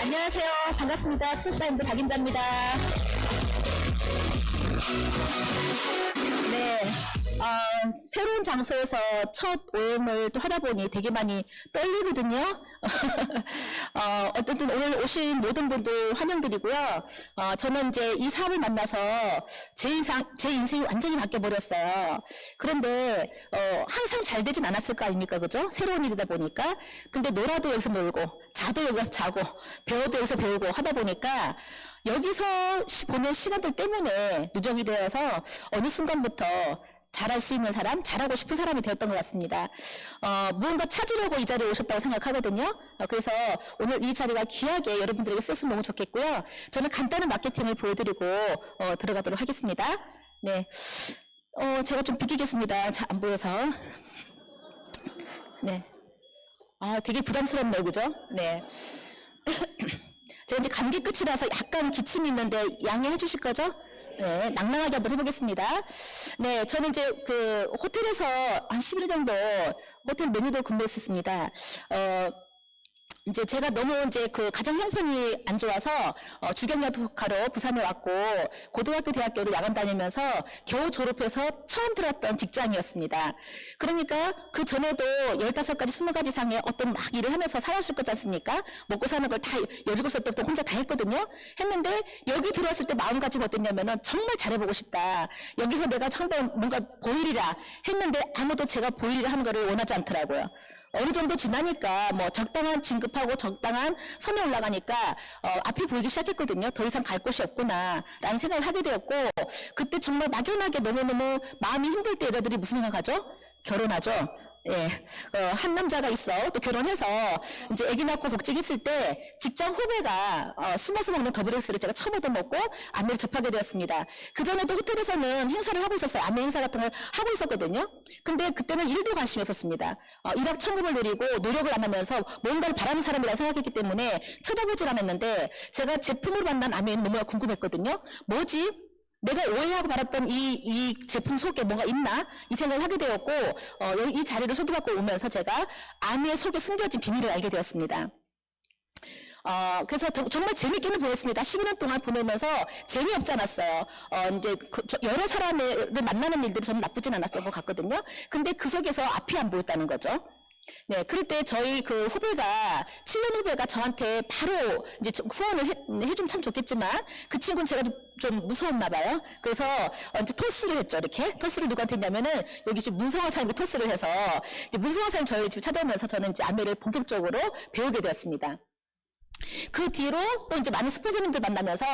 안녕하세요. 반갑습니다. 수사임도 박임자입니다. 네. 어, 새로운 장소에서 첫 오염을 또 하다 보니 되게 많이 떨리거든요. 어, 어쨌든 오늘 오신 모든 분들 환영드리고요. 어, 저는 이제 이 사업을 만나서 제 인상, 제 인생이 완전히 바뀌어버렸어요. 그런데, 어, 항상 잘 되진 않았을 거 아닙니까? 그죠? 새로운 일이다 보니까. 근데 놀아도 여기서 놀고, 자도 여기서 자고, 배워도 여기서 배우고 하다 보니까 여기서 시- 보낸 시간들 때문에 누적이 되어서 어느 순간부터 잘할 수 있는 사람, 잘하고 싶은 사람이 되었던 것 같습니다. 어, 무언가 찾으려고 이 자리에 오셨다고 생각하거든요. 어, 그래서 오늘 이 자리가 귀하게 여러분들에게 쓰으면 너무 좋겠고요. 저는 간단한 마케팅을 보여드리고 어, 들어가도록 하겠습니다. 네, 어, 제가 좀 비키겠습니다. 자, 안 보여서. 네. 아, 되게 부담스럽네요, 그죠? 네. 제가 이제 감기 끝이라서 약간 기침이 있는데 양해해 주실 거죠? 네, 낭낭하게 한번 해보겠습니다. 네, 저는 이제 그 호텔에서 한 11일 정도 호텔 메뉴들 근무했었습니다. 어, 이제 제가 너무 이제 그 가정 형편이 안 좋아서 어, 주경야독하러 부산에 왔고 고등학교 대학교를 야간 다니면서 겨우 졸업해서 처음 들었던 직장이었습니다. 그러니까 그 전에도 15가지 20가지 이상의 어떤 막 일을 하면서 살았을 거지 않습니까? 먹고 사는 걸 다 17살 때부터 혼자 다 했거든요. 했는데 여기 들어왔을 때 마음가짐 어땠냐면은 정말 잘해보고 싶다. 여기서 내가 한번 뭔가 보일이라 했는데 아무도 제가 보일이라 하는 거를 원하지 않더라고요. 어느 정도 지나니까 뭐 적당한 진급하고 적당한 선에 올라가니까 어, 앞이 보이기 시작했거든요. 더 이상 갈 곳이 없구나라는 생각을 하게 되었고 그때 정말 막연하게 너무너무 마음이 힘들 때 여자들이 무슨 생각하죠? 결혼하죠. 예, 어, 한 남자가 있어 또 결혼해서 이제 아기 낳고 복직했을 때 직장 후배가 어, 숨어서 먹는 더블엑스를 제가 처음 얻어먹고 안매를 접하게 되었습니다. 그 전에도 호텔에서는 행사를 하고 있었어요. 안매 행사 같은 걸 하고 있었거든요. 근데 그때는 일도 관심이 없었습니다. 어, 일확 천금을 노리고 노력을 안 하면서 뭔가를 바라는 사람이라고 생각했기 때문에 쳐다보질 않았는데 제가 제품을 만난 아메는 너무 궁금했거든요. 뭐지? 내가 오해하고 받았던 이, 이 제품 속에 뭔가 있나? 이 생각을 하게 되었고, 어, 이 자리를 소개받고 오면서 제가 아미의 속에 숨겨진 비밀을 알게 되었습니다. 어, 그래서 더- 정말 재밌게는 보냈습니다. 12년 동안 보내면서 재미없지 않았어요. 어, 이제 그- 저- 여러 사람을 만나는 일들이 저는 나쁘진 않았던 것 같거든요. 근데 그 속에서 앞이 안 보였다는 거죠. 네, 그럴 때 저희 그 후배가, 7년 후배가 저한테 바로 이제 저- 후원을 해, 해주면 참 좋겠지만 그 친구는 제가 좀, 좀 무서웠나 봐요. 그래서 어, 이제 토스를 했죠, 이렇게. 토스를 누구한테 했냐면은 여기 지금 문성화 사님이 토스를 해서 이제 문성화 사님 저희 집 찾아오면서 저는 이제 아메를 본격적으로 배우게 되었습니다. 그 뒤로 또 이제 많은 스폰서님들 만나면서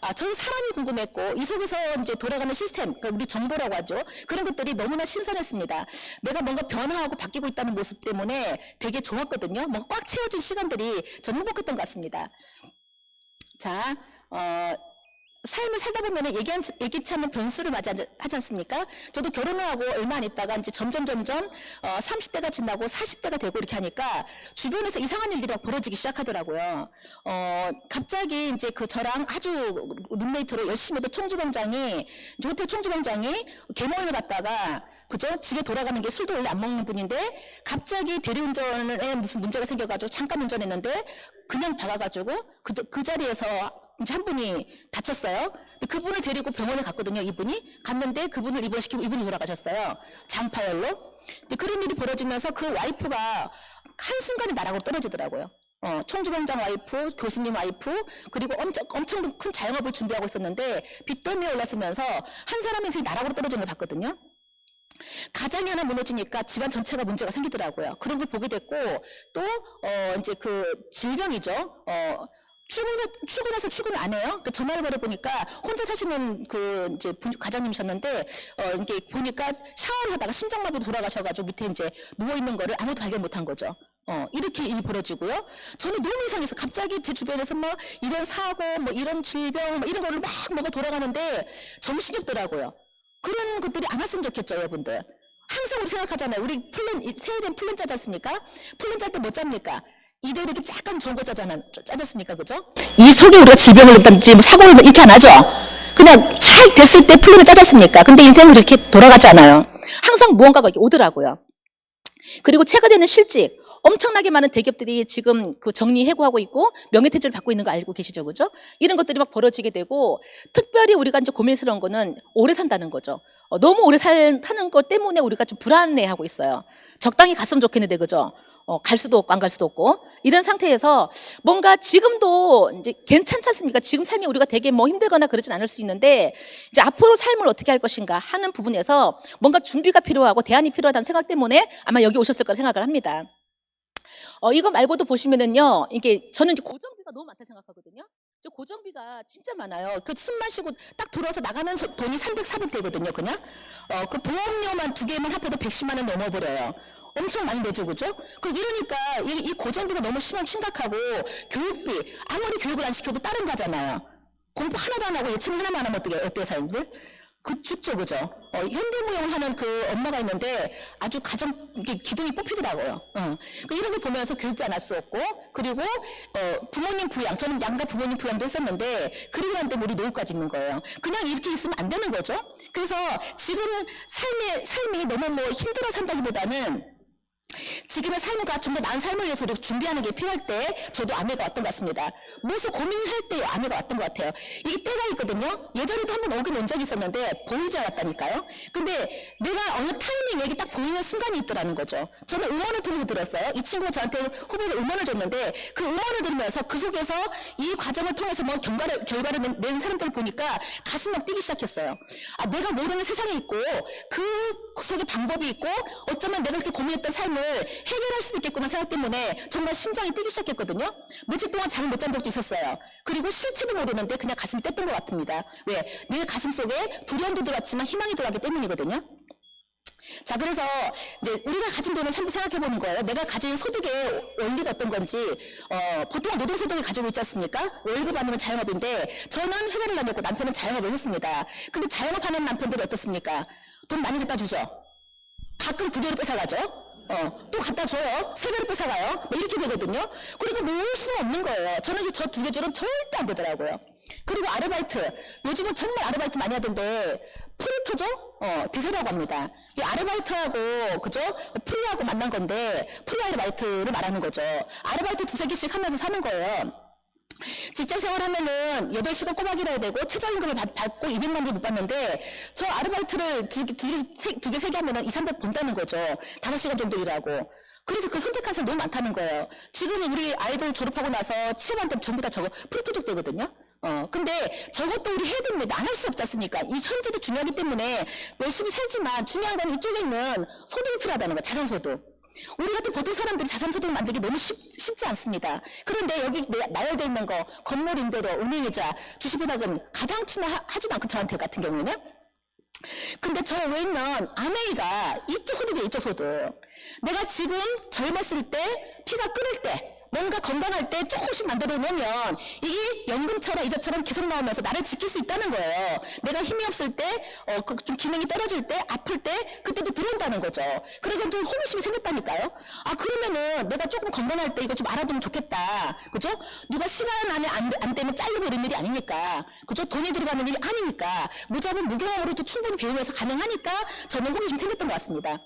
아, 저는 사람이 궁금했고 이 속에서 이제 돌아가는 시스템, 그러니까 우리 정보라고 하죠. 그런 것들이 너무나 신선했습니다. 내가 뭔가 변화하고 바뀌고 있다는 모습 때문에 되게 좋았거든요. 뭔가 꽉 채워진 시간들이 저는 행복했던 것 같습니다. 자, 어, 삶을 살다 보면 예기한, 예기치 않는 변수를 맞이하지 하지 않습니까? 저도 결혼을 하고 얼마 안 있다가 이제 점점 점점 어, 30대가 지나고 40대가 되고 이렇게 하니까 주변에서 이상한 일들이 막 벌어지기 시작하더라고요. 어, 갑자기 이제 그 저랑 아주 룸메이트로 열심히 총주병장이 이제 호텔 총주병장이 개모임을 갔다가 그죠? 집에 돌아가는 게 술도 원래 안 먹는 분인데 갑자기 대리운전에 무슨 문제가 생겨가지고 잠깐 운전했는데 그냥 박아가지고 그, 그 자리에서 이제 한 분이 다쳤어요. 그분을 데리고 병원에 갔거든요, 이분이. 갔는데 그분을 입원시키고 이분이 돌아가셨어요. 장파열로. 그런 일이 벌어지면서 그 와이프가 한 순간에 나락으로 떨어지더라고요. 어, 총주병장 와이프, 교수님 와이프, 그리고 엄청, 엄청 큰 자영업을 준비하고 있었는데 빚 때문에 올랐으면서 한 사람 인생이 나락으로 떨어지는 걸 봤거든요. 가장이 하나 무너지니까 집안 전체가 문제가 생기더라고요. 그런 걸 보게 됐고 또 어, 이제 그 질병이죠. 어, 출근 출근해서 출근을 안 해요. 그 전화를 걸어 보니까 혼자 사시는 그 이제 분- 과장님이셨는데 어 이게 보니까 샤워를 하다가 심장마비 돌아가셔가지고 밑에 이제 누워 있는 거를 아무도 발견 못한 거죠. 어 이렇게 일이 벌어지고요. 저는 너무 이상해서 갑자기 제 주변에서 뭐 이런 사고, 뭐 이런 질병, 뭐 이런 거를 막 뭐가 돌아가는데 정신이 없더라고요. 그런 것들이 안 왔으면 좋겠죠, 여러분들. 항상 우리 생각하잖아요. 우리 플랜, 이 새해된 플랜 짜지 않습니까? 플랜 짤 때 뭐? 이대로 이렇게 약간 좋은 거 짜잖아, 짜졌습니까? 그죠? 이 속에 우리가 질병을 일단지 뭐 사고를 이렇게 안 하죠? 그냥 잘 됐을 때 플랜을 짜졌습니까? 근데 인생은 그렇게 돌아가지 않아요. 항상 무언가가 이렇게 오더라고요. 그리고 체가 되는 실직, 엄청나게 많은 대기업들이 지금 그 정리 해고하고 있고 명예퇴직을 받고 있는 거 알고 계시죠, 그죠? 이런 것들이 막 벌어지게 되고 특별히 우리가 이제 고민스러운 거는 오래 산다는 거죠. 어, 너무 오래 살, 사는 것 때문에 우리가 좀 불안해하고 있어요. 적당히 갔으면 좋겠는데, 그죠? 어, 갈 수도 없고 안 갈 수도 없고 이런 상태에서 뭔가 지금도 이제 괜찮지 않습니까? 지금 삶이 우리가 되게 뭐 힘들거나 그러진 않을 수 있는데 이제 앞으로 삶을 어떻게 할 것인가 하는 부분에서 뭔가 준비가 필요하고 대안이 필요하다는 생각 때문에 아마 여기 오셨을 거라 생각을 합니다. 어, 이거 말고도 보시면은요, 이게 저는 이제 고정비가 너무 많다 생각하거든요. 저 고정비가 진짜 많아요. 그 숨 마시고 딱 들어와서 나가는 소- 돈이 300, 400대거든요, 그냥. 어, 그 보험료만 두 개만 합해도 110만 원 넘어버려요. 엄청 많이 내죠, 그죠? 그 이러니까 이, 이 고정비가 너무 심한 심각하고 교육비 아무리 교육을 안 시켜도 다른 거잖아요. 공부 하나도 안 하고 예체능 하나만 하면 어떻게 어때요, 사람들? 그 죽죠, 그죠? 어, 현대무용을 하는 그 엄마가 있는데 아주 가정 이게 기둥이 뽑히더라고요. 어. 그 이런 걸 보면서 교육비 안 할 수 없고 그리고 어, 부모님 부양 저는 양가 부모님 부양도 했었는데 그리고 난 때문에 우리 노후까지 있는 거예요. 그냥 이렇게 있으면 안 되는 거죠. 그래서 지금 삶의 삶이 너무 뭐 힘들어 산다기보다는 지금의 삶과 좀 더 나은 삶을 위해서 우리가 준비하는 게 필요할 때 저도 아내가 왔던 것 같습니다. 무엇을 고민할 때 아내가 왔던 것 같아요. 이게 때가 있거든요. 예전에도 한 번 오긴 온 적이 있었는데 보이지 않았다니까요. 근데 내가 어느 타이밍에 이게 딱 보이는 순간이 있더라는 거죠. 저는 음원을 통해서 들었어요. 이 친구가 저한테 후배로 음원을 줬는데 그 음원을 들으면서 그 속에서 이 과정을 통해서 뭐 결과를, 결과를 낸, 낸 사람들을 보니까 가슴 막 뛰기 시작했어요. 아, 내가 모르는 세상이 있고 그 속에 방법이 있고 어쩌면 내가 이렇게 고민했던 삶을 해결할 수도 있겠구나 생각 때문에 정말 심장이 뛰기 시작했거든요. 며칠 동안 잠을 못 잔 적도 있었어요. 그리고 실체도 모르는데 그냥 가슴이 뛰었던 것 같습니다. 왜? 내 가슴 속에 두려움도 들어왔지만 희망이 들어왔기 때문이거든요. 자, 그래서 이제 우리가 가진 돈을 생각해 보는 거예요. 내가 가진 소득의 원리가 어떤 건지, 어, 보통 노동소득을 가지고 있지 않습니까? 월급 아니면 자영업인데, 저는 회사를 다녔고 남편은 자영업을 했습니다. 근데 자영업 하는 남편들이 어떻습니까? 돈 많이 갖다 주죠? 가끔 두 배로 뺏어가죠? 어, 또 갖다 줘요. 세 배로 뺏어가요. 뭐 이렇게 되거든요. 그리고 모을 수는 없는 거예요. 저는 이제 저 두 개 줄은 절대 안 되더라고요. 그리고 아르바이트. 요즘은 정말 아르바이트 많이 하던데, 프리토죠? 어, 디세라고 합니다. 이 아르바이트하고, 그죠? 프리하고 만난 건데, 프리 아르바이트를 말하는 거죠. 아르바이트 두세 개씩 하면서 사는 거예요. 직장 생활 하면은 8시간 꼬박 일해야 되고 최저임금을 받, 받고 200만 원 못 받는데 저 아르바이트를 두 개, 두 개, 세, 두 개, 세 개 하면은 2, 300 번다는 거죠. 5시간 정도 일하고. 그래서 그 선택한 사람 너무 많다는 거예요. 지금 우리 아이들 졸업하고 나서 취업한테 전부 다 저거 프리토족 되거든요. 어, 근데 저것도 우리 해야 됩니다. 안 할 수 없지 않습니까? 이 현재도 중요하기 때문에 열심히 살지만 중요한 건 이쪽에 있는 소득이 필요하다는 거예요. 자산소득. 우리 같은 보통 사람들이 자산소득 만들기 너무 쉽, 쉽지 않습니다. 그런데 여기 내- 나열되어 있는 거 건물 임대료, 운행이자 주식부담금 가당치나 하- 하지도 않고 저한테 같은 경우는 근데 저 외에 아메이가 이쪽 소득이에요, 이쪽 소득. 내가 지금 젊었을 때, 피가 끓을 때, 뭔가 건강할 때 조금씩 만들어 놓으면 이게 연금처럼 이자처럼 계속 나오면서 나를 지킬 수 있다는 거예요. 내가 힘이 없을 때, 어, 그좀 기능이 떨어질 때, 아플 때, 그때도 들어온다는 거죠. 그러니까 좀 호기심이 생겼다니까요. 아, 그러면은 내가 조금 건강할 때 이거 좀 알아두면 좋겠다. 그죠? 누가 시간 안에 안, 안 되면 잘려버리는 일이 아니니까. 그죠? 돈이 들어가는 일이 아니니까. 무자본 무경험으로도 충분히 배우면서 가능하니까 저는 호기심이 생겼던 것 같습니다.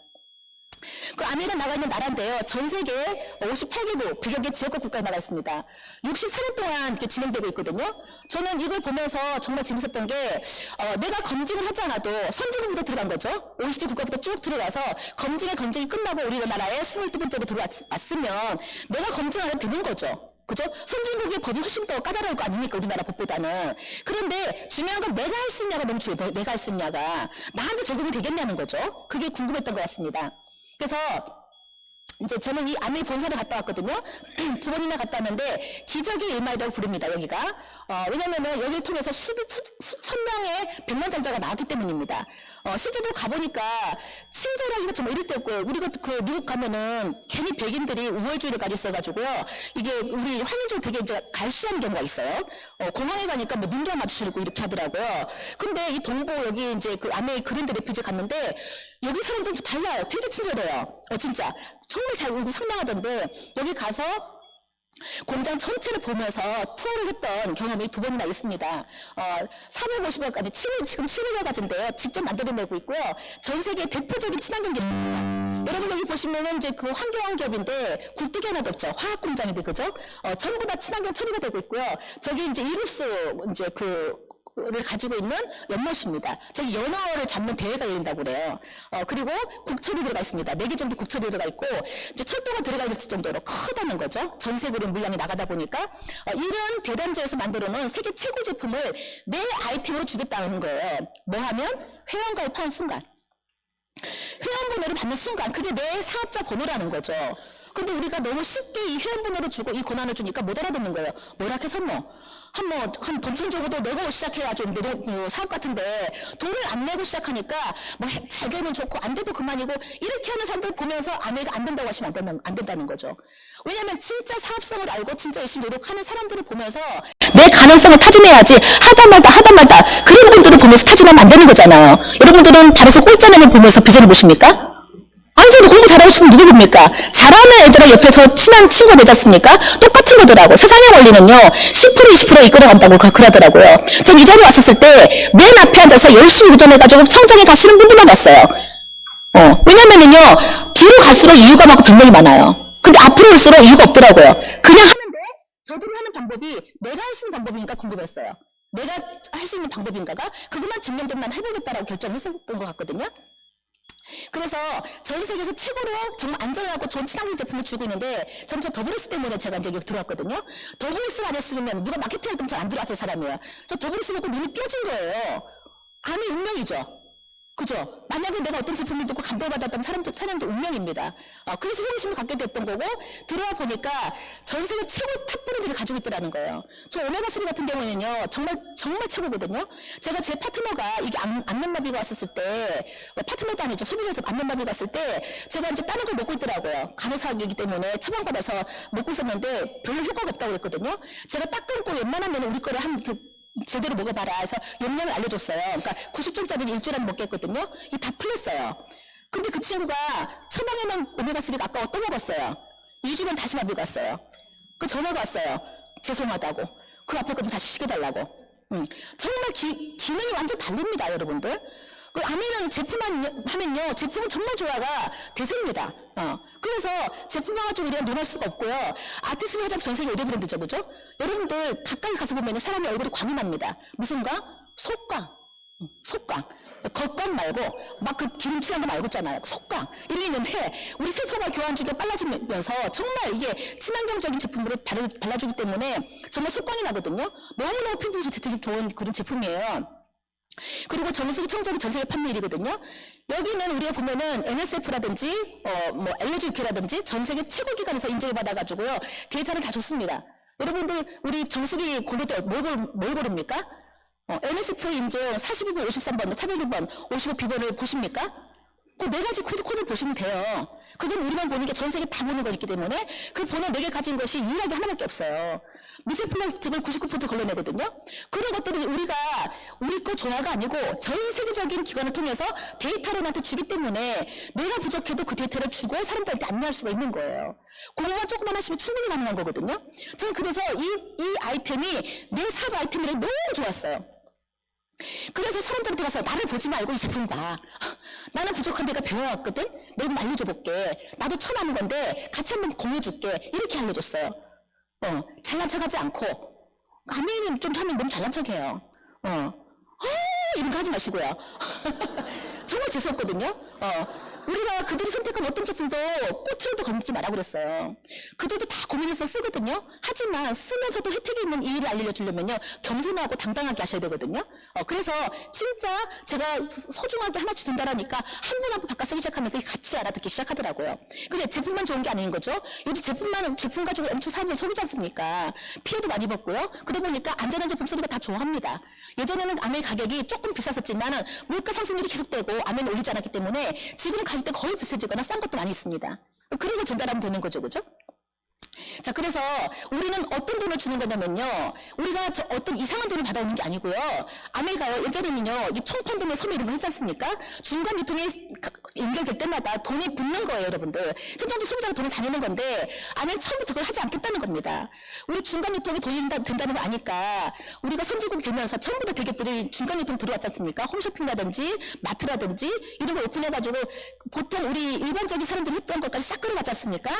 그 아메리카 나가 있는 나라인데요. 전 세계 58개국, 100여 개 지역과 국가에 나가 있습니다. 64년 동안 이렇게 진행되고 있거든요. 저는 이걸 보면서 정말 재밌었던 게, 어, 내가 검증을 하지 않아도 선진국부터 들어간 거죠. OECD 국가부터 쭉 들어가서 검증의 검증이 끝나고 우리나라에 22번째로 들어왔으면 내가 검증 안 해도 되는 거죠. 그죠? 선진국의 법이 훨씬 더 까다로울 거 아닙니까? 우리나라 법보다는. 그런데 중요한 건 내가 할 수 있냐가 너무 중요해요. 내가 할 수 있냐가. 나한테 적용이 되겠냐는 거죠. 그게 궁금했던 것 같습니다. 그래서 이제 저는 이 아메 본사를 갔다 왔거든요. 두 번이나 갔다 왔는데 기적의 일마이라고 부릅니다. 여기가 어, 왜냐면은 여기를 통해서 수천 명의 백만 장자가 나왔기 때문입니다. 어, 실제로 가보니까 친절하기가 정말 이럴 때 없고요. 우리가 그 미국 가면은 괜히 백인들이 우월주의를 가지고 있어가지고요. 이게 우리 환경적으로 되게 이제 갈시한 경우가 있어요. 어, 공항에 가니까 뭐 눈도 안 마주치고 이렇게 하더라고요. 근데 이 동부 여기 이제 그 아메 그랜드 레피지 갔는데 여기 사람들도 달라요. 되게 친절해요. 어, 진짜. 정말 잘 울고 상당하던데 여기 가서 공장 전체를 보면서 투어를 했던 경험이 두 번이나 있습니다. 어, 450원까지, 7, 지금 700여 가지인데요. 직접 만들어내고 있고요. 전 세계 대표적인 친환경 기업입니다. 여러분 여기 보시면은 이제 그 환경 기업인데 굴뚝이 하나도 없죠. 화학 공장인데 그죠? 어, 전부 다 친환경 처리가 되고 있고요. 저기 이제 이루스 이제 그 를 가지고 있는 연못입니다. 저기 연어를 잡는 대회가 열린다고 그래요. 어, 그리고 국철이 들어가 있습니다. 네 개 정도 국철이 들어가 있고 이제 철도가 들어가 있을 정도로 크다는 거죠. 전 세계로 물량이 나가다 보니까 어, 이런 대단지에서 만들어 놓은 세계 최고 제품을 내 아이템으로 주겠다는 거예요. 뭐 하면 회원 가입하는 순간 회원 번호를 받는 순간 그게 내 사업자 번호라는 거죠. 근데 우리가 너무 쉽게 이 회원 번호를 주고 이 권한을 주니까 못 알아듣는 거예요. 뭐라 해서 뭐. 한 뭐, 한 본천 정도 내고 시작해야죠. 노동, 어, 사업 같은데, 돈을 안 내고 시작하니까, 뭐, 해- 잘 되면 좋고, 안 돼도 그만이고, 이렇게 하는 사람들 보면서 안, 해- 안 된다고 하시면 안, 된다, 안 된다는 거죠. 왜냐면, 진짜 사업성을 알고, 진짜 열심히 노력하는 사람들을 보면서, 내 가능성을 타진해야지, 하다 말다, 하다 말다, 그런 분들을 보면서 타진하면 안 되는 거잖아요. 여러분들은 다른 서 꼴짜내는 보면서 비전을 보십니까? 아니죠. 공부 잘하고 싶으면 누구 봅니까? 잘하는 애들은 옆에서 친한 친구가 되지 않습니까? 똑같은 거더라고. 세상의 원리는요, 10% 20% 이끌어간다고 그- 그러더라고요. 전 이 자리에 왔었을 때, 맨 앞에 앉아서 열심히 운전해가지고 성장해 가시는 분들만 봤어요. 어, 왜냐면은요, 뒤로 갈수록 이유가 많고 변명이 많아요. 근데 앞으로 올수록 이유가 없더라고요. 그냥 하는데, 저들이 하는 방법이 내가 할 수 있는 방법인가 궁금했어요. 내가 할 수 있는 방법인가가 그것만 증명되면 난 해보겠다라고 결정했었던 것 같거든요. 그래서 전 세계에서 최고로 정말 안전하고 좋은 친환경 제품을 주고 있는데 저 더블에스 때문에 제가 이제 여기 들어왔거든요. 더블에스 안 했으면 누가 마케팅 했으면 잘안 들어왔을 사람이에요. 저 더블에스 보고 눈이 띄어진 거예요. 암이 운명이죠. 그죠? 만약에 내가 어떤 제품을 듣고 감동받았다면 사람들, 사람들 운명입니다. 어, 그래서 호기심을 갖게 됐던 거고, 들어와 보니까 전 세계 최고 탑 브랜드를 가지고 있더라는 거예요. 저 오메가3 같은 경우에는요, 정말, 정말 최고거든요. 제가 제 파트너가 이게 암, 암면마비가 왔었을 때, 어, 파트너도 아니죠. 소비자에서 암면마비가 왔을 때, 제가 이제 다른 걸 먹고 있더라고요. 간호사이기 때문에 처방받아서 먹고 있었는데 별로 효과가 없다고 그랬거든요. 제가 딱 끊고 웬만하면 우리 거를 한, 그, 제대로 먹어봐라 해서 용량을 알려줬어요. 그러니까 90점짜리를 일주일에 먹겠거든요. 이 다 풀렸어요. 근데 그 친구가 처방에만 오메가3가 아까워 또 먹었어요. 2주면 다시 마비 갔어요. 그 전화가 왔어요. 죄송하다고. 그 앞에 거 좀 다시 시켜달라고. 음, 정말 기, 기능이 완전 다릅니다, 여러분들. 그 아미는 제품만 하면요, 제품은 정말 조화가 대세입니다. 어. 그래서 제품 가지고 우리가 논할 수가 없고요. 아티스트 화장 전 세계 1위 브랜드죠, 그죠? 여러분들 가까이 가서 보면 사람의 얼굴이 광이 납니다. 무슨 가? 속광. 음, 속광. 겉광 말고 막 그 기름칠한 거 말고 있잖아요. 속광. 이게 있는데 우리 세포가 교환 주기가 빨라지면서 정말 이게 친환경적인 제품으로 발라, 발라주기 때문에 정말 속광이 나거든요. 너무너무 피부에 되게 좋은 그런 제품이에요. 그리고 전 세계 청정이 전 세계 판매 1위거든요. 여기는 우리가 보면은 NSF라든지 어, 뭐 LGUK라든지 전 세계 최고 기관에서 인정을 받아가지고요 데이터를 다 줬습니다. 여러분들 우리 정수리 고르들 뭘, 고- 뭘 고릅니까? 어, NSF 인증 42번, 53번, 401번, 55비번을 보십니까? 그 네 가지 코드, 코드를 보시면 돼요. 그건 우리만 보는 게 전 세계 다 보는 거기 때문에 그 번호 네 개 가진 것이 유일하게 하나밖에 없어요. 미세 플라스틱을 99% 걸러내거든요. 그런 것들이 우리가 우리 거 조화가 아니고 전 세계적인 기관을 통해서 데이터를 나한테 주기 때문에 내가 부족해도 그 데이터를 주고 사람들한테 안내할 수가 있는 거예요. 공부만 조금만 하시면 충분히 가능한 거거든요. 저는 그래서 이, 이 아이템이 내 사업 아이템이랑 너무 좋았어요. 그래서 사람들한테 가서 나를 보지 말고 이 제품 봐. 나는 부족한 데가 배워왔거든? 내가 좀 알려줘 볼게. 나도 처음 하는 건데 같이 한번 공유해줄게. 이렇게 알려줬어요. 어, 잘난 척하지 않고. 아미는 좀 하면 너무 잘난 척해요. 어, 어, 이런 거 하지 마시고요. 정말 재수없거든요. 어, 우리가 그들이 선택한 어떤 제품도 꽃으로도 건드지 말라고 그랬어요. 그들도 다 고민해서 쓰거든요. 하지만 쓰면서도 혜택이 있는 이 일을 알려주려면요. 겸손하고 당당하게 하셔야 되거든요. 어, 그래서 진짜 제가 소중하게 하나씩 전달하니까 한 분 한 분 바꿔 쓰기 시작하면서 같이 알아듣기 시작하더라고요. 근데 제품만 좋은 게 아닌 거죠. 요즘 제품만, 제품 가지고 엄청 사람들이 소비지 않습니까? 피해도 많이 봤고요. 그러다 보니까 안전한 제품 쓰는 거 다 좋아합니다. 예전에는 아메 가격이 조금 비쌌었지만 물가 상승률이 계속되고 아메는 올리지 않았기 때문에 지금 가격대 거의 비싸지거나 싼 것도 많이 있습니다. 걸 전달하면 되는 거죠, 그죠? 자, 그래서 우리는 어떤 돈을 주는 거냐면요. 우리가 저 어떤 이상한 돈을 받아오는 게 아니고요. 아메리카요, 예전에는요, 이 총판돈의 소매 이런 거 했지 않습니까? 중간 유통이 가- 연결될 때마다 돈이 붙는 거예요, 여러분들. 천정도 소비자가 돈을 다니는 건데, 아멘 처음부터 그걸 하지 않겠다는 겁니다. 우리 중간 유통이 돈이 된다- 된다는 걸 아니까, 우리가 선진국이 되면서 다 대기업들이 중간 유통 들어왔지 않습니까? 홈쇼핑이라든지, 마트라든지, 이런 걸 오픈해가지고, 보통 우리 일반적인 사람들이 했던 것까지 싹 끌어가지 않습니까?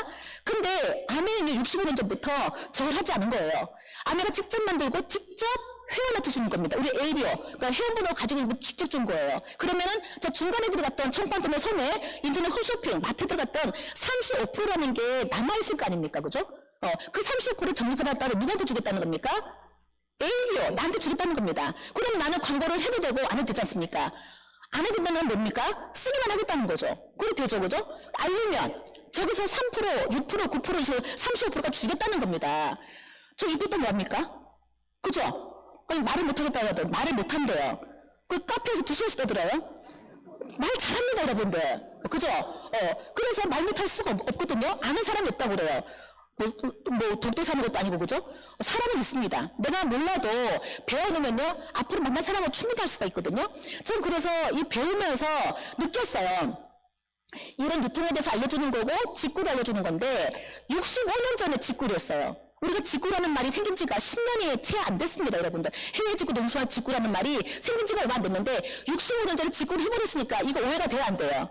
근데 아 메는 65년 전부터 저걸 하지 않은 거예요. 아메가 직접 만들고 직접 회원한테 주는 겁니다. 우리 ABO, 그러니까 회원번호 가지고 있는 분 직접 준 거예요. 그러면은 저 중간에 들어갔던 총판돈의 소매, 인터넷 홈쇼핑, 마트 들어갔던 35%라는 게 남아있을 거 아닙니까? 그죠? 어, 그 35%를 적립해놨다가 누구한테 주겠다는 겁니까? ABO, 나한테 주겠다는 겁니다. 그럼 나는 광고를 해도 되고 안 해도 되지 않습니까? 안 해도 되는 건 뭡니까? 쓰기만 하겠다는 거죠. 그렇게 되죠, 그죠? 알리면 저기서 3%, 6%, 9%, 20%, 35%가 주겠다는 겁니다. 저 이것도 뭐합니까? 그죠? 아니, 말을 못하겠다 해도 말을 못한대요. 그 카페에서 두 시간씩 떠들어요. 말 잘합니다, 여러분들. 그죠? 어, 그래서 말 못할 수가 없, 없거든요. 아는 사람이 없다고 그래요. 뭐, 뭐, 독도 사는 것도 아니고, 그죠? 사람은 있습니다. 내가 몰라도 배워놓으면요, 앞으로 만날 사람하고 충분히 할 수가 있거든요. 전 그래서 이 배우면서 느꼈어요. 이런 유통에 대해서 알려주는 거고, 직구를 알려주는 건데, 65년 전에 직구를 했어요. 우리가 직구라는 말이 생긴 지가 10년이 채 안 됐습니다, 여러분들. 해외 직구, 농수화 직구라는 말이 생긴 지가 얼마 안 됐는데, 65년 전에 직구를 해버렸으니까 이거 오해가 돼야 안 돼요.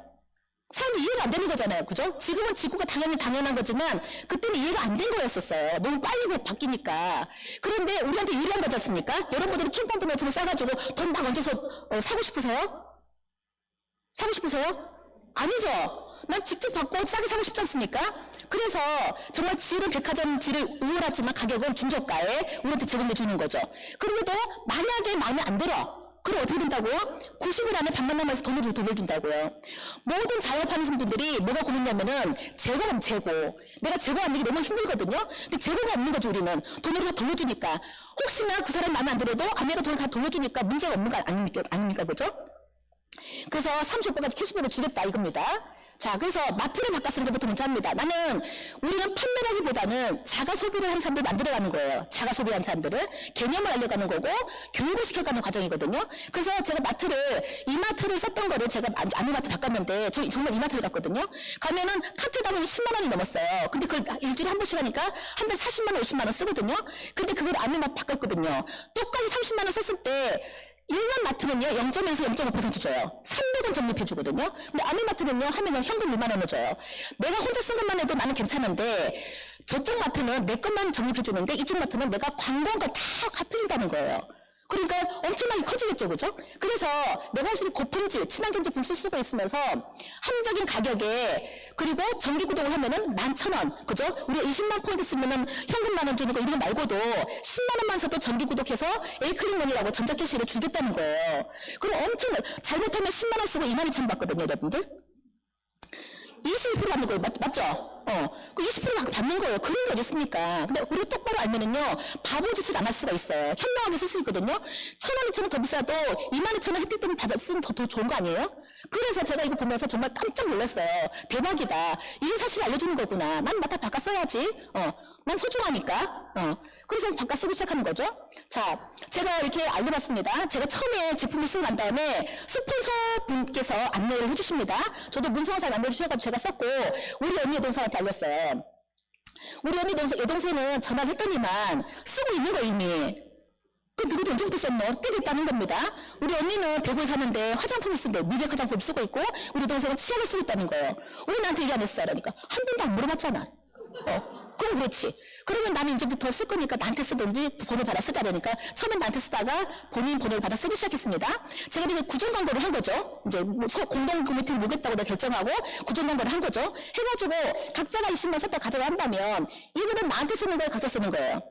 사람이 이해가 안 되는 거잖아요. 그죠? 지금은 직구가 당연히 당연한 거지만 그때는 이해가 안 된 거였었어요. 너무 빨리 바뀌니까. 그런데 우리한테 유리한 거지 않습니까? 여러분들은 총판도 매트를 싸가지고 돈막 얹어서 어, 사고 싶으세요? 사고 싶으세요? 아니죠. 난 직접 받고 싸게 사고 싶지 않습니까? 그래서 정말 질은 백화점 질을 우월하지만 가격은 중저가에 우리한테 제공해 주는 거죠. 그런데도 만약에 마음에 안 들어. 그럼 어떻게 된다고요? 90일 안에 반만 남아서 돈을 돌려준다고요. 모든 자영업하는 분들이 뭐가 고민냐면은 재고는 재고. 내가 재고하는 게 너무 힘들거든요. 근데 재고가 없는 거죠, 우리는. 돈으로 다 돌려주니까. 혹시나 그 사람 마음에 안 들어도 아내가 돈을 다 돌려주니까 문제가 없는 거 아닙니까? 아닙니까? 그죠? 그래서 30%까지 캐시백을 주겠다 이겁니다. 자, 그래서 마트를 바꿔 쓰는 것부터 먼저 합니다. 나는 우리는 판매라기보다는 자가 소비를 하는 사람들 만들어가는 거예요. 자가 소비하는 사람들을 개념을 알려가는 거고 교육을 시켜가는 과정이거든요. 그래서 제가 마트를 이마트를 썼던 거를 제가 아- 아미마트 바꿨는데 저 정말 이마트를 갔거든요. 가면은 카트 담으면 10만 원이 넘었어요. 근데 그걸 일주일에 한 번씩 하니까 한달 40만 원, 50만 원 쓰거든요. 근데 그걸 아미마트 바꿨거든요. 똑같이 30만 원 썼을 때 일반 마트는요, 0.1에서 0.5% 줘요. 300원 적립해 주거든요. 근데 아미마트는요, 하면은 현금 2만 원을 줘요. 내가 혼자 쓴 것만 해도 나는 괜찮은데, 저쪽 마트는 내 것만 적립해 주는데, 이쪽 마트는 내가 광고한 거다 갚힌다는 거예요. 그러니까 엄청나게 커지겠죠, 그죠? 그래서 내가 확실히 고품질, 친환경 제품 쓸 수가 있으면서 합리적인 가격에 그리고 정기 구독을 하면은 11,000원, 그죠? 우리가 20만 포인트 쓰면은 현금 만 원 주는 거 이런 거 말고도 10만 원만 써도 정기 구독해서 에이클릭머니라고 전자캐시를 주겠다는 거예요. 그럼 엄청 잘못하면 10만 원 쓰고 2만 2천 원 받거든요, 여러분들. 20% 받는 거예요. 맞, 맞죠? 어. 그 20% 받는 거예요. 그런 게 어디 있습니까? 근데 우리 똑바로 알면은요, 바보 짓을 안 할 수가 있어요. 현명하게 쓸 수 있거든요. 천 원, 이천 원 더 비싸도 2만 이천 원 혜택 때문에 받아 쓰면 더, 더 좋은 거 아니에요? 그래서 제가 이거 보면서 정말 깜짝 놀랐어요. 대박이다. 이게 사실 알려주는 거구나. 난 마타 바꿔 써야지. 어. 난 소중하니까. 어. 그래서 바꿔 쓰기 시작하는 거죠. 자, 제가 이렇게 알려봤습니다. 제가 처음에 제품을 쓰고 난 다음에 스폰서 분께서 안내를 해주십니다. 저도 문성사를 안내해주셔가지고 제가 썼고, 우리 언니 여동생한테 알렸어요. 우리 언니 동생, 여동생은 전화를 했더니만 쓰고 있는 거 이미. 그 누구도 언제부터 썼노? 꽤 됐다는 겁니다. 우리 언니는 대구에 사는데 화장품을 쓴대. 미백 화장품 쓰고 있고, 우리 동생은 치약을 쓰고 있다는 거예요. 왜 나한테 얘기 안 했어? 그러니까. 한 번도 안 물어봤잖아. 어, 그럼 그렇지. 그러면 나는 이제부터 쓸 거니까 나한테 쓰든지 번호 받아 쓰자 그러니까 처음엔 나한테 쓰다가 본인 번호를 받아 쓰기 시작했습니다. 제가 이제 구전 광고를 한 거죠. 이제 뭐 서- 공동 커미티를 모겠다고 내가 결정하고 구전 광고를 한 거죠. 해가지고 각자가 20만 썼다 가져가 한다면 이분은 나한테 쓰는 거예요, 각자 쓰는 거예요.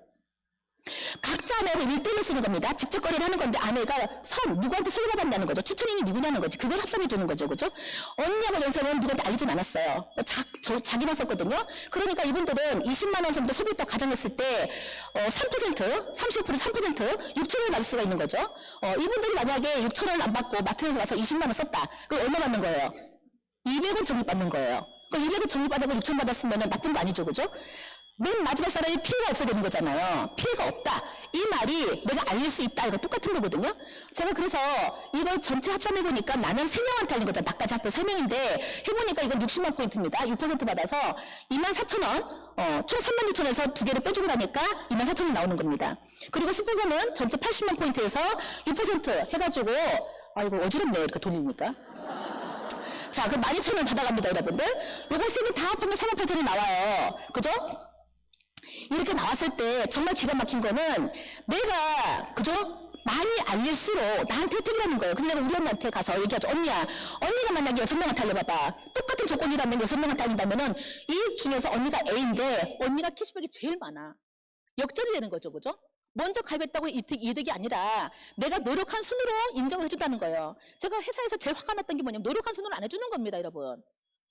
각자 아내하고 1대1로 쓰는 겁니다. 직접 거래를 하는 건데 아내가 선, 누구한테 소개받았다는 거죠. 추천인이 누구냐는 거지. 그걸 합산해 주는 거죠. 그죠? 언니하고 영세는 누구한테 알리진 않았어요. 자, 저, 자기만 썼거든요. 그러니까 이분들은 20만 원 정도 소비했다고 가정했을 때, 어, 3%, 35% 3%, 6천 원을 받을 수가 있는 거죠. 어, 이분들이 만약에 6천 원을 안 받고 마트에서 가서 20만 원 썼다. 그럼 얼마 받는 거예요? 200원 적립받는 거예요. 그 200원 적립받으면 6천 받았으면 나쁜 거 아니죠. 그죠? 맨 마지막 사람이 피해가 없어야 되는 거잖아요. 피해가 없다. 이 말이 내가 알릴 수 있다. 이거 똑같은 거거든요. 제가 그래서 이걸 전체 합산해보니까 나는 3명한테 알린 거죠. 나까지 합해 3명인데 해보니까 이건 60만 포인트입니다. 6% 받아서 2만 4천 원, 어, 총 3만 6천에서 두 개를 빼주고 나니까 2만 4천 원 나오는 겁니다. 그리고 스폰서는 전체 80만 포인트에서 6% 해가지고 아 이거 어지럽네요. 이렇게 돌리니까. 자, 그 12,000원 받아갑니다, 여러분들. 요거 세개 다 합하면 3만 8천이 나와요. 그죠? 이렇게 나왔을 때 정말 기가 막힌 거는 내가, 그죠? 많이 알릴수록 나한테 혜택이라는 거예요. 그래서 내가 우리 언니한테 가서 얘기하죠. 언니야, 언니가 만약에 여섯 명한테 알려봐봐. 똑같은 조건이라면 여섯 명한테 알린다면은 이 중에서 언니가 A인데 언니가 캐시백이 제일 많아. 역전이 되는 거죠, 그죠? 먼저 가입했다고 이득, 이득이 아니라 내가 노력한 순으로 인정을 해준다는 거예요. 제가 회사에서 제일 화가 났던 게 뭐냐면 노력한 순으로 안 해주는 겁니다, 여러분.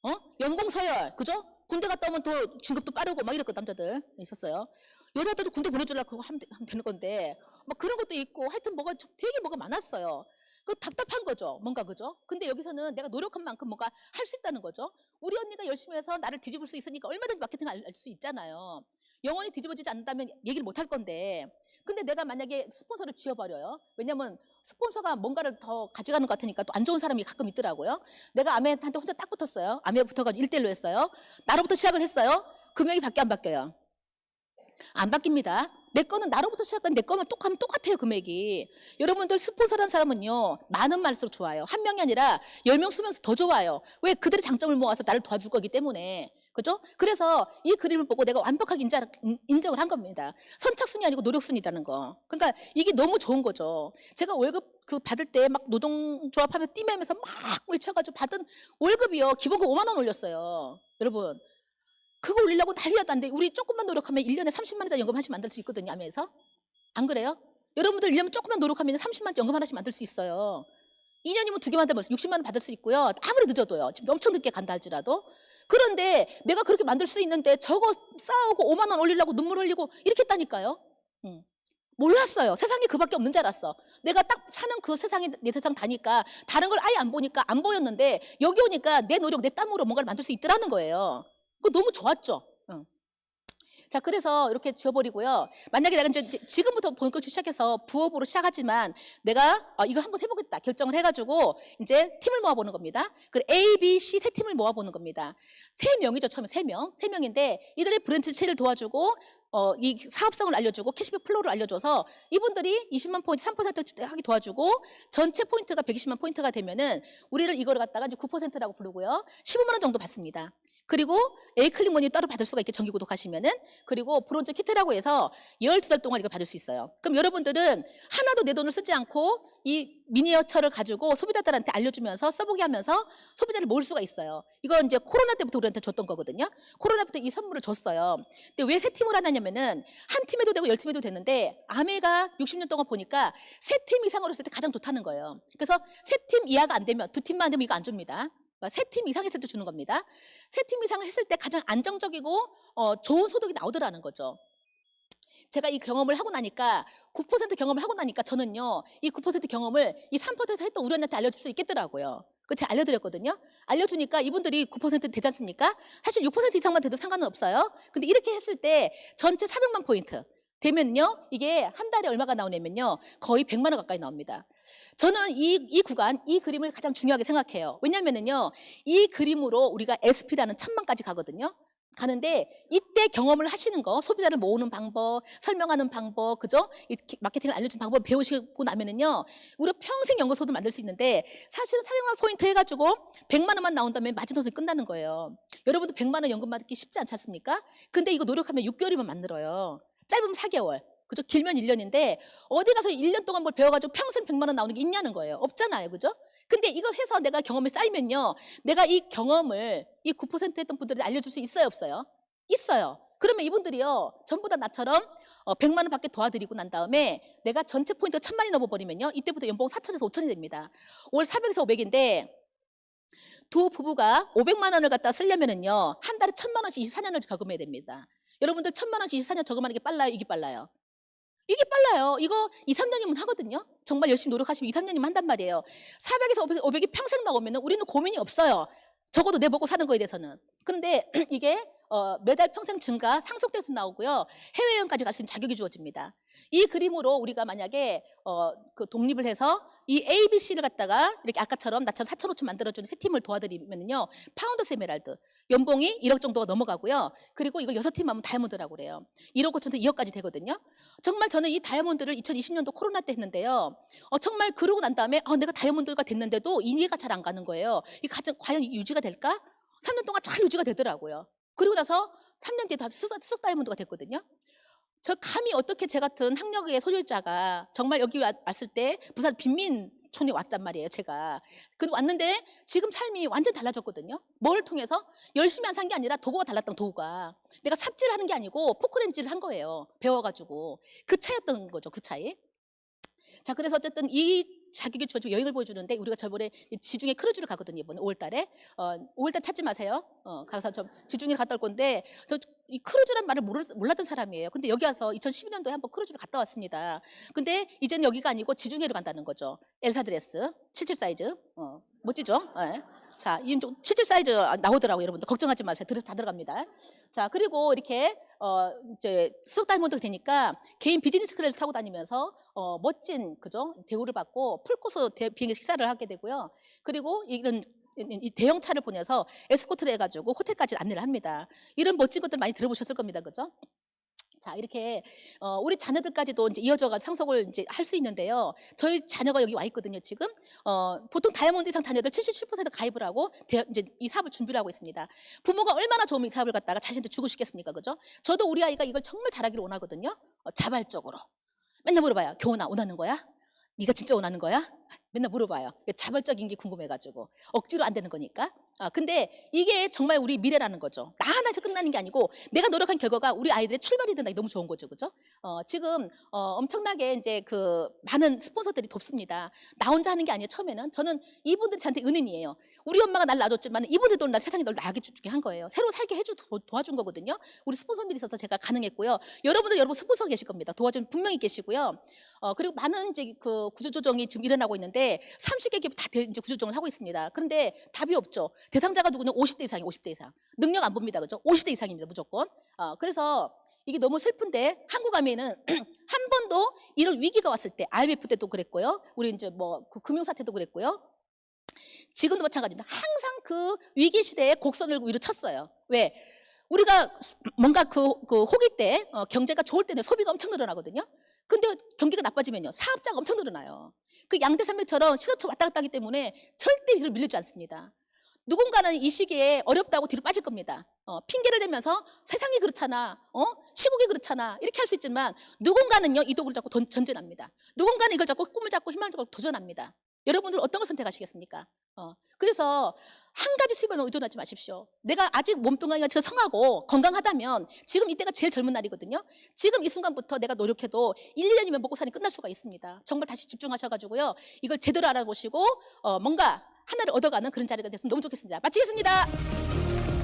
어? 연공 서열, 그죠? 군대 갔다 오면 더 진급도 빠르고 막 이랬고 남자들 있었어요. 여자들도 군대 보내주려고 하면, 되는 건데 막 그런 것도 있고 하여튼 뭐가 좀 되게 뭐가 많았어요. 그 답답한 거죠. 뭔가 그죠? 근데 여기서는 내가 노력한 만큼 뭔가 할 수 있다는 거죠. 우리 언니가 열심히 해서 나를 뒤집을 수 있으니까 얼마든지 마케팅 알 수 있잖아요. 영원히 뒤집어지지 않는다면 얘기를 못 할 건데 근데 내가 만약에 스폰서를 지워버려요. 왜냐면 스폰서가 뭔가를 더 가져가는 것 같으니까 또 안 좋은 사람이 가끔 있더라고요. 내가 아메한테 혼자 딱 붙었어요. 아메가 붙어가지고 1대1로 했어요. 나로부터 시작을 했어요. 금액이 밖에 안 바뀌어요. 안 바뀝니다. 내 거는 나로부터 시작한 내 거면 똑하면 똑같아요, 금액이. 여러분들 스폰서라는 사람은요, 많은 말수록 좋아요. 한 명이 아니라 열 명 수면서 더 좋아요. 왜? 그들의 장점을 모아서 나를 도와줄 거기 때문에. 그죠? 그래서 이 그림을 보고 내가 완벽하게 인자, 인- 인정을 한 겁니다. 선착순이 아니고 노력순이라는 거. 그러니까 이게 너무 좋은 거죠. 제가 월급 그 받을 때 막 노동조합하면 띠매면서 막 외쳐가지고 받은 월급이요. 기본급 5만 원 올렸어요. 여러분. 그거 올리려고 난리였다는데 우리 조금만 노력하면 1년에 30만 원짜리 연금 하나씩 만들 수 있거든요. 하면서. 안 그래요? 여러분들 1년 조금만 노력하면 30만 원 연금 하나씩 만들 수 있어요. 2년이면 두 개만 되면 60만 원 받을 수 있고요. 아무리 늦어도요. 지금 엄청 늦게 간다 할지라도. 그런데 내가 그렇게 만들 수 있는데 저거 싸우고 5만 원 올리려고 눈물 흘리고 이렇게 했다니까요. 응. 몰랐어요. 세상에 그밖에 없는 줄 알았어. 내가 딱 사는 그 세상에 내 세상 다니까 다른 걸 아예 안 보니까 안 보였는데 여기 오니까 내 노력, 내 땀으로 뭔가를 만들 수 있더라는 거예요. 그거 너무 좋았죠. 응. 자, 그래서 이렇게 지워버리고요. 만약에 내가 이제 지금부터 본격 시작해서 부업으로 시작하지만 내가 어, 이거 한번 해보겠다 결정을 해가지고 이제 팀을 모아보는 겁니다. 그 A, B, C 세 팀을 모아보는 겁니다. 세 명이죠, 처음에 세 명. 세 명인데 이들의 브랜드 체를 도와주고 어, 이 사업성을 알려주고 캐시백 플로우를 알려줘서 이분들이 20만 포인트 3% 하기 도와주고 전체 포인트가 120만 포인트가 되면은 우리를 이거를 갖다가 이제 9%라고 부르고요. 15만 원 정도 받습니다. 그리고 에이클릭 머니 따로 받을 수가 있게 정기 구독하시면은 그리고 브론즈 키트라고 해서 12달 동안 이거 받을 수 있어요. 그럼 여러분들은 하나도 내 돈을 쓰지 않고 이 미니어처를 가지고 소비자들한테 알려주면서 써보게 하면서 소비자를 모을 수가 있어요. 이거 이제 코로나 때부터 우리한테 줬던 거거든요. 코로나 부터 이 선물을 줬어요. 근데 왜 세 팀을 하냐면은 한 팀에도 되고 열 팀에도 되는데 아메가 60년 동안 보니까 세 팀 이상으로 했을 때 가장 좋다는 거예요. 그래서 세 팀 이하가 안 되면 두 팀만 안 되면 이거 안 줍니다. 세 팀 이상 했을 때 주는 겁니다. 세 팀 이상 했을 때 가장 안정적이고 어, 좋은 소득이 나오더라는 거죠. 제가 이 경험을 하고 나니까 9% 경험을 하고 나니까 저는요 이 9% 경험을 이 3% 했던 우리 언니한테 알려줄 수 있겠더라고요. 그 제가 알려드렸거든요. 알려주니까 이분들이 9% 되지 않습니까? 사실 6% 이상만 돼도 상관은 없어요. 근데 이렇게 했을 때 전체 400만 포인트 되면요 이게 한 달에 얼마가 나오냐면요 거의 100만 원 가까이 나옵니다. 저는 이, 이 구간, 이 그림을 가장 중요하게 생각해요. 왜냐면은요, 이 그림으로 우리가 SP라는 천만까지 가거든요. 가는데 이때 경험을 하시는 거, 소비자를 모으는 방법, 설명하는 방법, 그죠? 마케팅을 알려준 방법을 배우시고 나면은요, 우리가 평생 연금소득 만들 수 있는데 사실은 사용한 포인트 해가지고 100만 원만 나온다면 마지노선이 끝나는 거예요. 여러분도 100만 원 연금 받기 쉽지 않지 않습니까? 근데 이거 노력하면 6개월이면 만들어요. 짧으면 4개월. 그죠? 길면 1년인데 어디 가서 1년 동안 뭘 배워가지고 평생 100만 원 나오는 게 있냐는 거예요. 없잖아요. 그죠? 근데 이걸 해서 내가 경험이 쌓이면요. 내가 이 경험을 이 9% 했던 분들이 알려줄 수 있어요? 없어요? 있어요. 그러면 이분들이요. 전부 다 나처럼 어, 100만 원 밖에 도와드리고 난 다음에 내가 전체 포인트 1000만이 넘어버리면요. 이때부터 연봉 4천에서 5천이 됩니다. 월 400에서 500인데 두 부부가 500만 원을 갖다 쓰려면은요. 한 달에 1000만 원씩 24년을 저금해야 됩니다. 여러분들 1000만 원씩 24년 저금하는 게 빨라요? 이게 빨라요? 이게 빨라요. 이거 2, 3년이면 하거든요. 정말 열심히 노력하시면 2, 3년이면 한단 말이에요. 400에서 500, 500이 평생 나오면 우리는 고민이 없어요. 적어도 내 먹고 사는 거에 대해서는. 그런데 이게 어, 매달 평생 증가, 상속돼서 나오고요. 해외여행까지 갈 수 있는 자격이 주어집니다. 이 그림으로 우리가 만약에 어, 그 독립을 해서 이 A, B, C를 갖다가 이렇게 아까처럼 나처럼 4천 5천 만들어주는 세 팀을 도와드리면요. 파운더 세메랄드 연봉이 1억 정도가 넘어가고요. 그리고 이거 여섯 팀 하면 다이아몬드라고 그래요. 1억 5천에서 2억까지 되거든요. 정말 저는 이 다이아몬드를 2020년도 코로나 때 했는데요. 어, 정말 그러고 난 다음에 어, 내가 다이아몬드가 됐는데도 이해가 잘 안 가는 거예요. 이 가장 과연 이게 유지가 될까? 3년 동안 잘 유지가 되더라고요. 그리고 나서 3년 뒤에 다 수석, 다이아몬드가 됐거든요. 저 감히 어떻게 제 같은 학력의 소유자가 정말 여기 와- 왔을 때 부산 빈민촌에 왔단 말이에요, 제가. 그리고 왔는데 지금 삶이 완전 달라졌거든요. 뭘 통해서? 열심히 한산게 아니라 도구가 달랐던 도구가. 내가 삽질을 하는 게 아니고 포크렌즈를 한 거예요. 배워가지고. 그 차였던 거죠, 그 차이. 자, 그래서 어쨌든 이 자격이 주어지고 여행을 보여주는데 우리가 저번에 지중해 크루즈를 가거든요, 이번에 5월달에. 어, 5월달 찾지 마세요. 어, 가서 좀 지중해 갔다 올 건데 저 이 크루즈란 말을 모르, 몰랐던 사람이에요. 근데 여기 와서 2012년도에 한번 크루즈를 갔다 왔습니다. 근데 이제는 여기가 아니고 지중해로 간다는 거죠. 엘사드레스 77 사이즈. 어, 멋지죠? 예. 자, 이좀 77 사이즈 나오더라고요, 여러분들. 걱정하지 마세요. 들어 다 들어갑니다. 자, 그리고 이렇게 어 이제 수석 다이몬드가 되니까 개인 비즈니스 클래스 타고 다니면서 어 멋진 그죠? 대우를 받고 풀코스 대- 비행기 식사를 하게 되고요. 그리고 이런 이- 이 대형 차를 보내서 에스코트를 해가지고 호텔까지 안내를 합니다. 이런 멋진 것들 많이 들어보셨을 겁니다, 그죠? 자 이렇게 어, 우리 자녀들까지도 이제 이어져가 상속을 이제 할 수 있는데요. 저희 자녀가 여기 와 있거든요. 지금 어, 보통 다이아몬드 이상 자녀들 77% 가입을 하고 대, 이제 이 사업을 준비를 하고 있습니다. 부모가 얼마나 좋으면 이 사업을 갖다가 자신한테 주고 싶겠습니까, 그죠? 저도 우리 아이가 이걸 정말 잘하기를 원하거든요. 어, 자발적으로 맨날 물어봐요. 교훈아 원하는 거야? 네가 진짜 원하는 거야? 맨날 물어봐요. 자발적인 게 궁금해가지고 억지로 안 되는 거니까. 아 근데 이게 정말 우리 미래라는 거죠. 나 하나에서 끝나는 게 아니고 내가 노력한 결과가 우리 아이들의 출발이 된다. 너무 좋은 거죠, 그죠? 어, 지금 어, 엄청나게 이제 그 많은 스폰서들이 돕습니다. 나 혼자 하는 게 아니에요. 처음에는 저는 이분들이 저한테 은인이에요. 우리 엄마가 날 놔줬지만 이분들도 나 세상에 널 나게 주게 한 거예요. 새로 살게 해주 도, 도와준 거거든요. 우리 스폰서들이 있어서 제가 가능했고요. 여러분도 여러분 스폰서 계실 겁니다. 도와준 분명히 계시고요. 어, 그리고 많은 이제 그 구조조정이 지금 일어나고 있는 데 30개 기업 다 대- 이제 구조조정을 하고 있습니다. 그런데 답이 없죠. 대상자가 누구냐? 50대 이상이 50대 이상. 능력 안 봅니다. 그죠? 50대 이상입니다. 무조건. 어, 그래서 이게 너무 슬픈데 한국 가면은 한 번도 이런 위기가 왔을 때 IMF 때도 그랬고요. 우리 이제 뭐 그 금융 사태도 그랬고요. 지금도 마찬가지입니다. 항상 그 위기 시대에 곡선을 위로 쳤어요. 왜? 우리가 뭔가 그, 그 호기 때 어, 경제가 좋을 때는 소비가 엄청 늘어나거든요. 근데 경기가 나빠지면요. 사업자가 엄청 늘어나요. 그 양대산맥처럼 시소처 왔다 갔다 하기 때문에 절대 뒤로 밀리지 않습니다. 누군가는 이 시기에 어렵다고 뒤로 빠질 겁니다. 어, 핑계를 대면서 세상이 그렇잖아, 어? 시국이 그렇잖아 이렇게 할 수 있지만 누군가는요 이 도구를 잡고 던- 전진합니다. 누군가는 이걸 잡고 꿈을 잡고 희망을 잡고 도전합니다. 여러분들 어떤 걸 선택하시겠습니까? 어, 그래서 한 가지 수입에는 의존하지 마십시오. 내가 아직 몸뚱아리가 저 성하고 건강하다면 지금 이때가 제일 젊은 날이거든요. 지금 이 순간부터 내가 노력해도 1, 2년이면 먹고 사니 끝날 수가 있습니다. 정말 다시 집중하셔가지고요. 이걸 제대로 알아보시고 어, 뭔가 하나를 얻어가는 그런 자리가 됐으면 너무 좋겠습니다. 마치겠습니다.